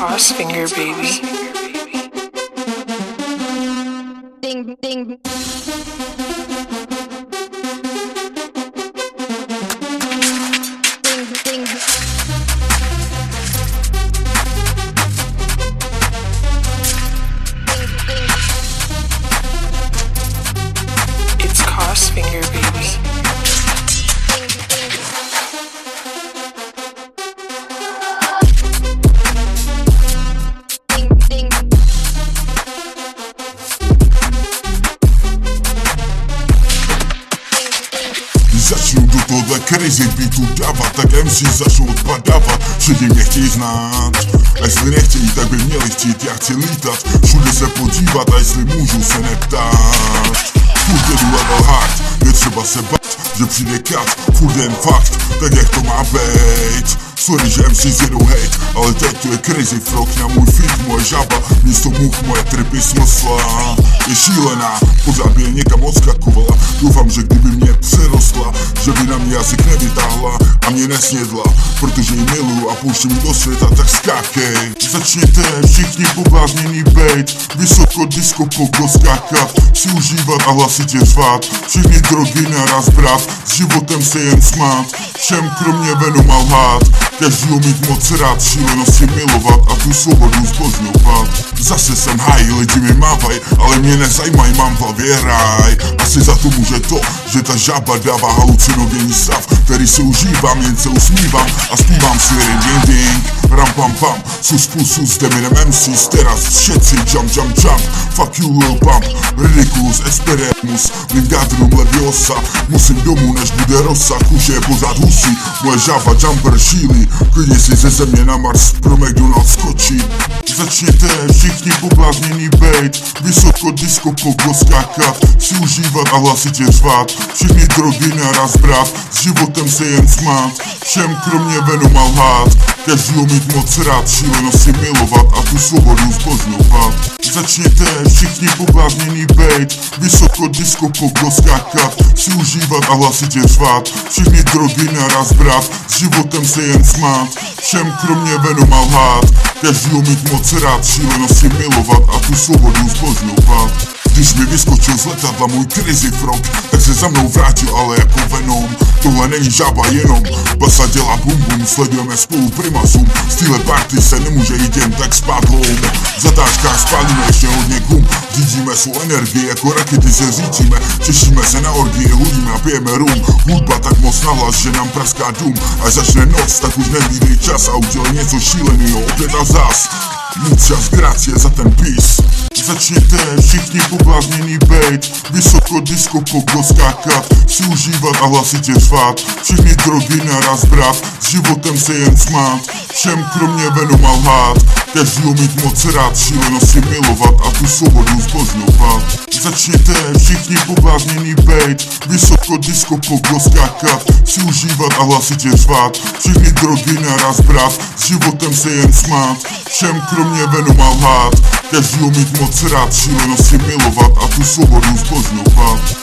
Crossfinger, baby. Ding, ding. Zaczną do to dla crazy beatu dawać Tak MC zaczną odpadawać Wszędzie mnie chcieli znać A nie chcieli, tak by mieli chcieć Ja chcę litać Wszędzie se podziwać A jeśli muszą se nie ptać Kurde, level hard Nie trzeba se bać, że przyjdzie kat Kurde, fakt, tak jak to ma być Sorry, że MC zero hate Ale tak to jest crazy frog Na mój fit, moja żaba Miesto much, moja trypy smysła Jest šílená Pořád by někam odskakovala Doufám, že kdyby mě přerostla Že by na mě jazyk nevytáhla A mě nesnědla Protože ji miluju a pouštím do světa Tak skákej Začněte všichni poblázněný bejt Vysoko disco pogo skákat Si užívat a hlasitě řvát Všechny drogy naraz brát S životem se jen smát Všem kromě Venoma lhát Každýho mít moc rád Šílenosti milovat a tu svobodu zbožňovat Zase jsem high, lidi mi mávaj Ale mě nezajímaj, mám v hlavě ráj. Asi za to může to, že ta žaba dává halucinogenní stav Který si užívám, jen se usmívám A zpívám si ring ding ding Ram pam pam, sus pusu s Deminem MCs Teraz všetci jump jump jump. Fuck you Lil Pump, Ridiculous, Experimus Wingardium Leviosa Musím domů než bude rosa. Kuše je pořád husí, moje žaba jumper šílí Klidně si ze země na Mars pro McDonald's skočí. Začněte všichni poblázněný bejt. Vysoko disco pogo skákat Si užívat a hlasitě řvát. Všechny drogy naraz brát S životem se jen smát Všem kromě Venoma lhát Každýho mít moc rád Šílenosti milovat a tu svobodu zbožňovat Začněte všichni poblázněný bejt. Vysoko disco pogo skákat Si užívat a hlasitě řvát Všechny drogy naraz brát S životem se jen smát. Všem kromě Venoma lhát Každýho mít moc rád Šílenosti milovat a tu svobodu zbožňovat když mi vyskočil z letadla můj crazy frog Tak se za mnou vrátil, ale jako Venom. Tohle není žába jenom Basa dělá bum bum, sledujeme spolu primazum Z téhle party se nemůže jít jen tak spát home V zatáčkách spálíme ještě hodně gum. Řídíme svou energii, jako rakety se řítíme Těšíme se na orgie, hudíme a pijeme rum. Hudba tak moc nahlas, že nám praská dům. Až začne noc, tak už nevídej čas A udělej něco šílenýho, opět a zas. Muchas gracias za ten peace Začněte všichni poblázněný bejt. Vysoko disco pogo skákat Si užívat a hlasitě řvát Všechny drogy naraz brát S životem se jen smát. Všem kromě Venoma lhát Každýho mít moc rád Šílenosti milovat a tu svobodu zbožňovat Začněte všichni poblázněný bejt. Vysoko disco pogo skákat Si užívat a hlasitě řvát Všechny drogy naraz brát S životem se jen smát. Všem kromě Venoma lhát. Každýho mít moc rád Šílenosti milovat a tu svobodu zbožňovat